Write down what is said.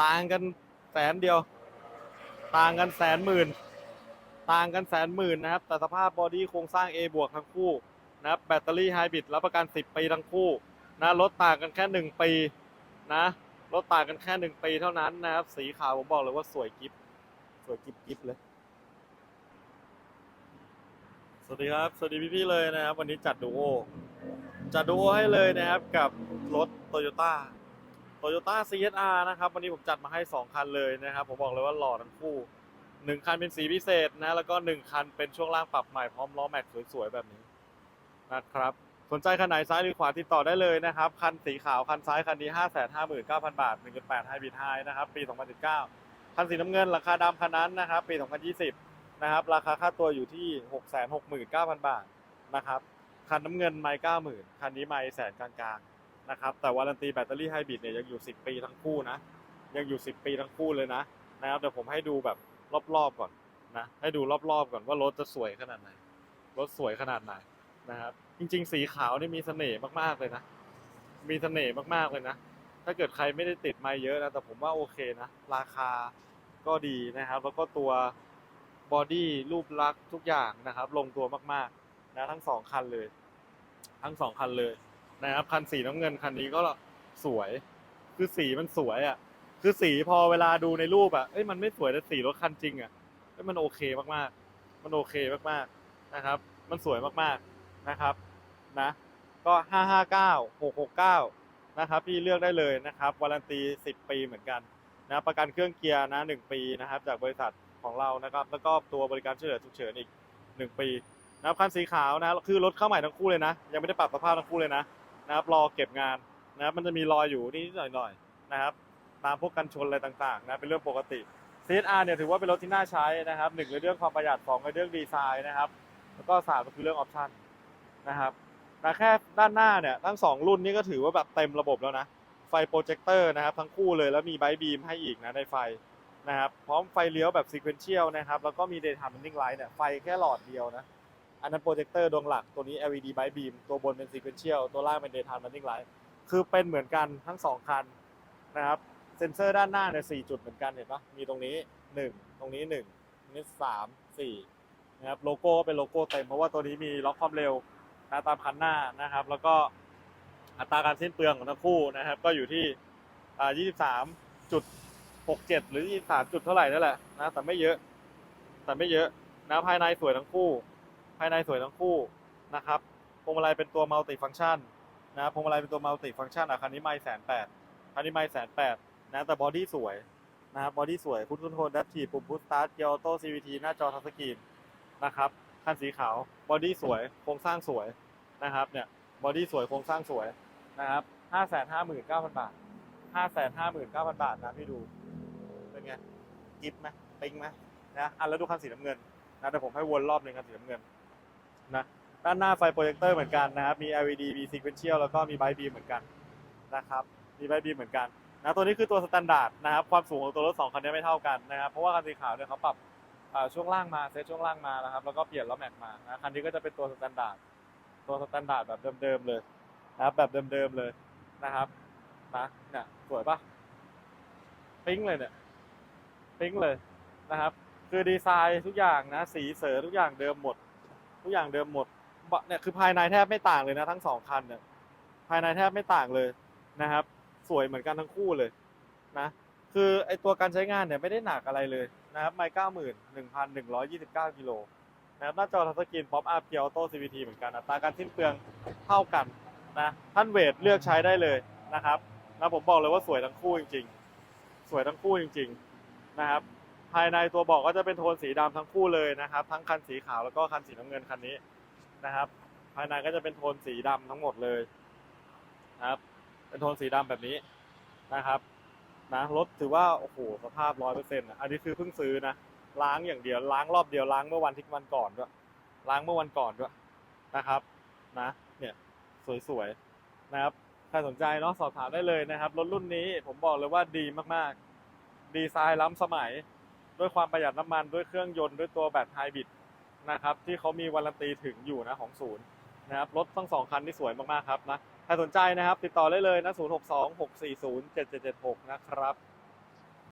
ต่างกันแสนเดียว ต่างกันแสนหมื่น ต่างกันแสนหมื่นนะครับ แต่สภาพบอดี้โครงสร้าง A บวกทั้งคู่นะครับแบตเตอรี่ไฮบริดรับประกัน 10 ปีทั้งคู่นะรถต่างกันแค่ 1 ปีนะรถต่างกันแค่ 1 ปีเท่านั้นนะครับ สีขาวผมบอกเลยว่าสวยกิฟสวยกิฟกิฟเลย สวัสดีครับ สวัสดีพี่ๆเลยนะครับ วันนี้จัดดูโอจัดดูโอให้เลยนะครับกับรถโตโยต้า โตโยต้า CSR นะครับ วันนี้ผมจัดมาให้ 2 คันเลยนะครับ ผมบอกเลยว่าหล่อทั้งคู่ 1 คันเป็นสีพิเศษนะ แล้วก็ 1 คันเป็นช่วงล่างปรับใหม่พร้อมล้อแม็กสวยๆ แบบนี้นะครับ สนใจคันไหนซ้ายหรือขวาติดต่อได้เลยนะครับ คันสีขาว คันซ้าย คันนี้ 559,000 บาท 1.8 Hybrid High นะครับ ปี 2019 คันสีน้ำเงิน ราคาดำคันนั้นนะครับ ปี 2020 นะครับ ราคาค่าตัวอยู่ที่ 669,000 บาทนะครับ คันน้ำเงินไม้เก้าหมื่นคันนี้ไม้แสนกลางๆ นะครับแต่วารันตีแบตเตอรี่ไฮบริดเนี่ยยังอยู่ 10 ปีทั้งคู่นะ ยังอยู่ 10 ปีทั้งคู่เลยนะนะครับเดี๋ยวผมให้ดูแบบรอบๆก่อนนะให้ดูรอบๆก่อนว่ารถจะสวยขนาดไหนรถสวยขนาดไหนนะครับจริง ๆ สีขาวนี่มีเสน่ห์มากๆเลยนะ มีเสน่ห์มากๆเลยนะ ถ้าเกิดใครไม่ได้ติดไม้เยอะนะแต่ผมว่าโอเคนะ ราคาก็ดีนะครับ แล้วก็ตัวบอดี้รูปลักษณ์ทุกอย่างนะครับ ลงตัวมากๆนะทั้งสองคันเลย ทั้งสองคันเลย นะครับคันสีน้ำเงินคันนี้ก็สวย คือสีมันสวยอะ คือสีพอเวลาดูในรูปอะเอ้ยมันไม่สวยแต่สีรถคันจริงอะเอ้ยมันโอเคมากๆ มันโอเคมากๆนะครับ มันสวยมากๆนะครับนะ ก็ห้าห้าเก้าหกหกเก้านะครับพี่เลือกได้เลยนะครับวารันตีสิบปีเหมือนกันนะประกันเครื่องเกียร์นะหนึ่งปีนะครับ จากบริษัทของเรานะครับ แล้วก็ตัวบริการช่วยเหลือฉุกเฉินอีกหนึ่งปีนะครับคันสีขาวนะคือรถเข้าใหม่ทั้งคู่เลยนะ ยังไม่ได้ปรับสภาพทั้งคู่เลยนะ นะครับ รอเก็บงานนะครับมันจะมีรอยอยู่นิดหน่อยๆนะครับ ตามพวกกันชนอะไรต่างๆนะเป็นเรื่องปกติ CSR เนี่ยถือว่าเป็นรถที่น่าใช้นะครับหนึ่งในเรื่องความประหยัดสองในเรื่องดีไซน์นะครับ แล้วก็สามก็คือเรื่องออปชั่นนะครับนะแค่ด้านหน้าเนี่ยทั้งสองรุ่นนี้ก็ถือว่าแบบเต็มระบบแล้วนะไฟโปรเจคเตอร์นะครับทั้งคู่เลยแล้วมีไบบีมให้อีกนะในไฟนะครับพร้อมไฟเลี้ยวแบบซีเควนเชียลนะครับแล้วก็มี daytime running light เนี่ยไฟแค่หลอดเดียวนะ อันนั้นโปรเจคเตอร์ดวงหลักตัวนี้ LED Bright Beam ตัวบนเป็น Sequential ตัวล่างเป็น Daytime Running Light คือเป็นเหมือนกันทั้งสองคันนะครับเซ็นเซอร์ด้านหน้าเนี่ยสี่จุดเหมือนกันเห็นปะมีตรงนี้หนึ่งตรงนี้หนึ่งตรงนี้สามสี่นะครับโลโก้ก็เป็นโลโก้เต็มเพราะว่าตัวนี้มีล็อกความเร็วนะตามคันหน้านะครับ แล้วก็อัตราการสิ้นเปลืองของทั้งคู่นะครับ ก็อยู่ที่อ่า23จุด67 หรือ 23 จุดเท่าไหร่นั่นแหละนะแต่ไม่เยอะแต่ไม่เยอะนะภายในสวยทั้งคู่ายในสวยทั้งคู่นะครับพวงมาลัยเป็นตัวมัลติฟัง c t ชันนะพวงมาลัยเป็นตัวมัลติฟัง c t ชันอะคันนี้ไม่แสนแปดคันนี้ไม่แสนแปดนะแต่บอดี้สวยนะครับบอดี้สวยพุทคอนโทรลดัตทีปุ่มพุทสตาร์ทเกียร์ออโต้ซีวีทีหน้าจอทัชสกรีนนะครับคันสีขาวบอดี้สวยโครงสร้างสวยนะครับเนี่ยบอดี้สวยโครงสร้างสวยนะครับห้าแสนห้าหมื่นเก้าพันบาทห้าแสนห้าหมื่นเก้าพันบาทนะพี่ดูเป็นไงกิฟไหมปิ๊งไหมนะอะแล้วดูคันสีน้ำเงินนะเดี๋ยวผมให้วนรอบหนึ่งคันสีน้ำเงิน นะด้านหน้าไฟโปรเจคเตอร์เหมือนกันนะครับมี LED มี sequential แล้วก็มี bright beam เหมือนกันนะครับมี bright beam เหมือนกันนะตัวนี้คือตัวสแตนดาร์ดนะครับความสูงของตัวรถสองคันนี้ไม่เท่ากันนะครับเพราะว่าคันสีขาวเนี่ยเขาปรับช่วงล่างมาเซตช่วงล่างมานะครับแล้วก็เปลี่ยนล้อแม็กมานะคันนี้ก็จะเป็นตัวสแตนดาร์ดตัวสแตนดาร์ดแบบเดิมๆเลยนะครับแบบเดิมๆเลยนะครับนะเนี่ยสวยปะปิ๊งเลยเนี่ยปิ๊งเลยนะครับ คือดีไซน์ทุกอย่างนะสีเสือทุกอย่างเดิมหมด ทุกอย่างเดิมหมดบะเนี่ยคือภายในแทบไม่ต่างเลยนะทั้งสองคันเนี่ยภายในแทบไม่ต่างเลยนะครับ สวยเหมือนกันทั้งคู่เลยนะคือไอตัวการใช้งานเนี่ยไม่ได้หนักอะไรเลยนะครับไมค์เก้าหมื่นหนึ่งพันหนึ่งร้อยยี่สิบเก้ากิโลนะครับหน้าจอทัชสกรีนป๊อปอัพเกียร์ออโต้ซีวีทีเหมือนกันอัตราการสิ้นเปลืองเท่ากันนะท่านเวทเลือกใช้ได้เลยนะครับแล้วผมบอกเลยว่าสวยทั้งคู่จริง ๆ สวยทั้งคู่จริง ๆ นะครับ ภายในตัวเบอกก็จะเป็นโทนสีดำทั้งคู่เลยนะครับ ทั้งคันสีขาวแล้วก็คันสีน้ำเงินคันนี้นะครับ ภายในก็จะเป็นโทนสีดำทั้งหมดเลยนะครับ เป็นโทนสีดำแบบนี้นะครับนะรถถือว่าโอ้โหสภาพร้อยเปอร์เซ็นต์อันนี้คือเพิ่งซื้อนะล้างอย่างเดียวล้างรอบเดียวล้างเมื่อวันที่วันก่อนด้วยล้างเมื่อวันก่อนด้วยนะครับนะเนี่ยสวยๆนะครับใครสนใจเนาะสอบถามได้เลยนะครับรถรุ่นนี้ผมบอกเลยว่าดีมากๆ ดีไซน์ล้ำสมัย ด้วยความประหยัดน้ำมันด้วยเครื่องยนต์ด้วยตัวแบตไฮบริดนะครับที่เขามีวารันตีถึงอยู่นะของศูนย์นะครับรถทั้งสองคันที่สวยมากๆครับนะใครสนใจนะครับ ติดต่อได้เลยนะ 062 640 7776 นะครับ